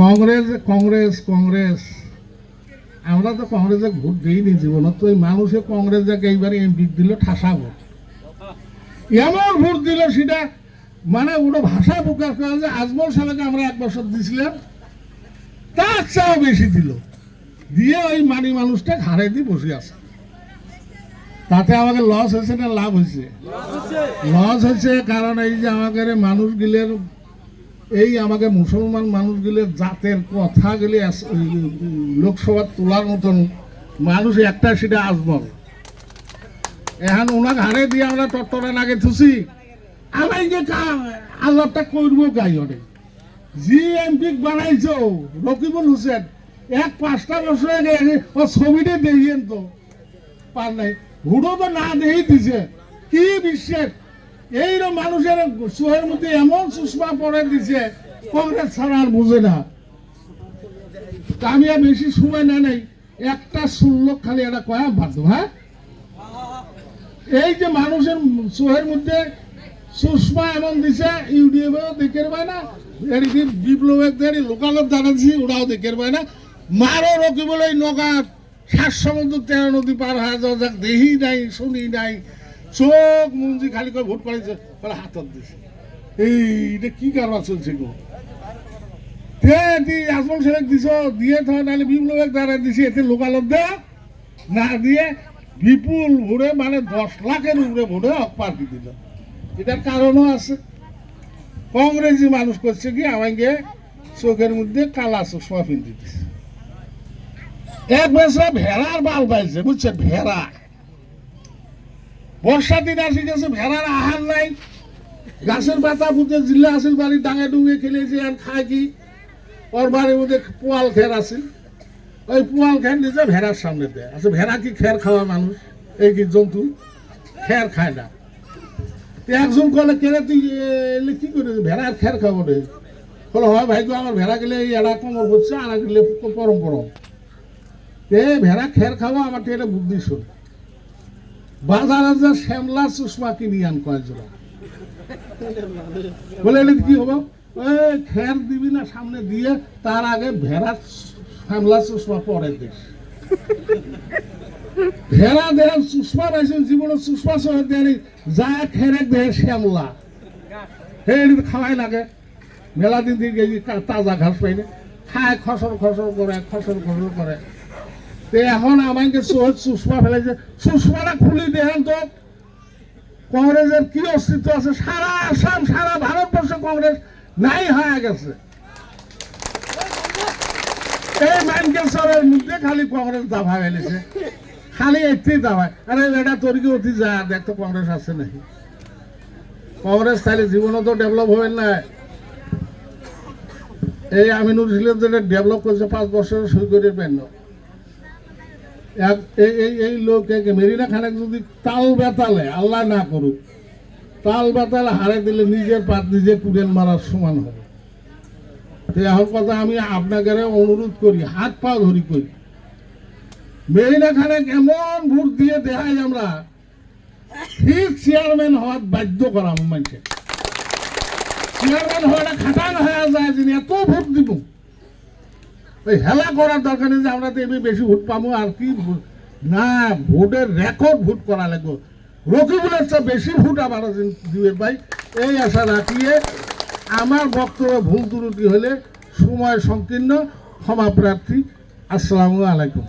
কংগ্রেস কংগ্রেস কংগ্রেস। আমরা তো কংগ্রেসে ভোট দিইনি জীবনত তো এই মানুষে কংগ্রেসকে এইবারে এমপি দিল ঠাসা ভোট। এমন ভোট দিল সেটা মানে ওটা ভাষা প্রকাশ করা যে আজমল সাহেবকে আমরা এক বছর দিছিলাম তার চাও বেশি দিল। দিয়ে ওই মানি মানুষটা ঘাড়ে দিয়ে বসে আছে। তাতে আমাকে লস হয়েছে না লাভ হয়েছে? লস হয়েছে। কারণ এই যে আমাদের মানুষগুলোর এই আমাকে মুসলমান মানুষগুলোর জাতের কথাগুলি এই তোলার মতন মানুষ একটা সেটা আজমল। এখন ওনাকে হারে দিয়ে আমরা টট্টরা নাগে থুসি। আমি যে আল্লাহটা করব গাই অনেক জি এমপি বানাইছো, রকিবুল হোসেন, এক পাঁচটা বছর আগে ও ছবিটা দেখিয়েন তো। পার নাই। হুডো তো না দেখেই দিছে। কি বিশ্বের এইরকম মানুষের চোহের মধ্যে এমন সুষমা পড়ে দিছে, কংগ্রেস ছাড়া আর বুঝে না। আমি বেশি সময় না নেই, একটা ষোলো খালি একটা কয়া বাধ্য হ্যাঁ? এই যে মানুষের চোহের মধ্যে সুষমা এমন দিছে, ইউডিএফও দেখে পায় না এদিকে বিপ্লবের দেরি, লোকালত জানাচ্ছি ওরাও দেখে পায় না। মারো রকি বলে এই নগা সাত সমুদ্র তেরো নদী পার হয়ে যাওয়া যাক দেহি নাই, শুনি নাই চোখ মুঞ্জি খালি করে ভোট পাইছে বলে হাতত দিছে। এই, এটা কি কারবার চলছে গো? তে দি আজমল দিছ, দিয়ে তো নাহলে দ্বারা দিছে, এতে লোকালত দে না দিয়ে বিপুল ভোরে মানে দশ লাখের উপরে ভোরে পার্টি দিল। এটার কারণও আছে। কংগ্রেসি মানুষ করছে কি, আমাকে চোখের মধ্যে কালা চশমা দিচ্ছে এক বছর ভেড়ার বাল পাইছে, বুঝছে? ভেড়া। বর্ষা দিন আসি গেছে, ভেড়ার আহার নাই। গাছের পাতা ফুটে, জিল্লা আছিল বাড়ির ডাঙে ডুঙে খেলেছে, আর খায় কি? ওর বাড়ির মধ্যে পোয়াল খের আছে। ওই পোয়াল খের নিজে ভেড়ার সামনে দেয়। আচ্ছা ভেড়া কি খের খাওয়া মানুষ? এই কি জন্তু? খের খায় না। একজন কলে কেনে তুই এলে কি করে ভেড়ার খের খাব রে। বলো হয় ভাই গো, আমার ভেড়া গেলে এই এড়া কোমর করছে আর গেলে পরম পরম। এ ভেড়া খের খাব, আমার এটা বুদ্ধি শোন। বাজারে যে শ্যামলা চশমা কিনি আন কয় জোড়া? বলে এলে কি হব? ওই খের দিবি না সামনে দিয়ে, তার আগে ভেড়া শ্যামলা চশমা পরে দিস ভেড়া দেহ চুষমা পাইছেন জীবনে চুষমা সহ দেয়নি যা খেরে দেহ শ্যামলা। সেই খাওয়াই লাগে। মেলা দিন দিন তাজা ঘাস পাইলে খায় খসর খসর করে, খসর খসর করে। এখন আমাকে চোখ চুষমা ফেলেছে। চুষমাটা খুলি দেখেন তো। কংগ্রেসের কি অস্তিত্ব আছে? সারা আসাম, সারা ভারতবর্ষে কংগ্রেস নাই হয়ে গেছে। এই ম্যানকেশ্বরের মধ্যে খালি কংগ্রেস দাভা ফেলেছে খালি একটাই দাবায় আরে, এটা তোর কি অতি যা দেখ তো কংগ্রেস আছে নাকি। কংগ্রেস তাহলে জীবনে তো ডেভেলপ হবে না। এই আমিনুর ছিলেন যেটা ডেভেলপ করেছে, পাঁচ বছর সই করে এই এই এই লোক একে মেরিনা খানেক যদি তাল বেতালে, আল্লাহ না করুক, তাল বেতালে হারে দিলে নিজের পাত নিজে কুড়েল মারার সমান হবে। তো এখন কথা আমি আপনাকে অনুরোধ করি, হাত পা ধরি করি মেরিনা খানে এমন ভোট দিয়ে দেখাই আমরা, ঠিক চেয়ারম্যান হওয়ার বাধ্য করা মানুষের চেয়ারম্যান হওয়াটা খাটান হয়ে যায় যিনি, এত ভোট দিব। ওই হেলা করার দরকার নেই যে আমরা তো এমনি বেশি ভোট পাবো, আর কি না, ভোটের রেকর্ড ভোট করা লাগবে। রকিবুলের চেয়ে বেশি ভোট আবার দিবেন ভাই। এই আশা রাখিয়ে আমার বক্তব্য ভুল ত্রুটি হলে সময় সংকীর্ণ, ক্ষমা প্রার্থী। আসসালামু আলাইকুম।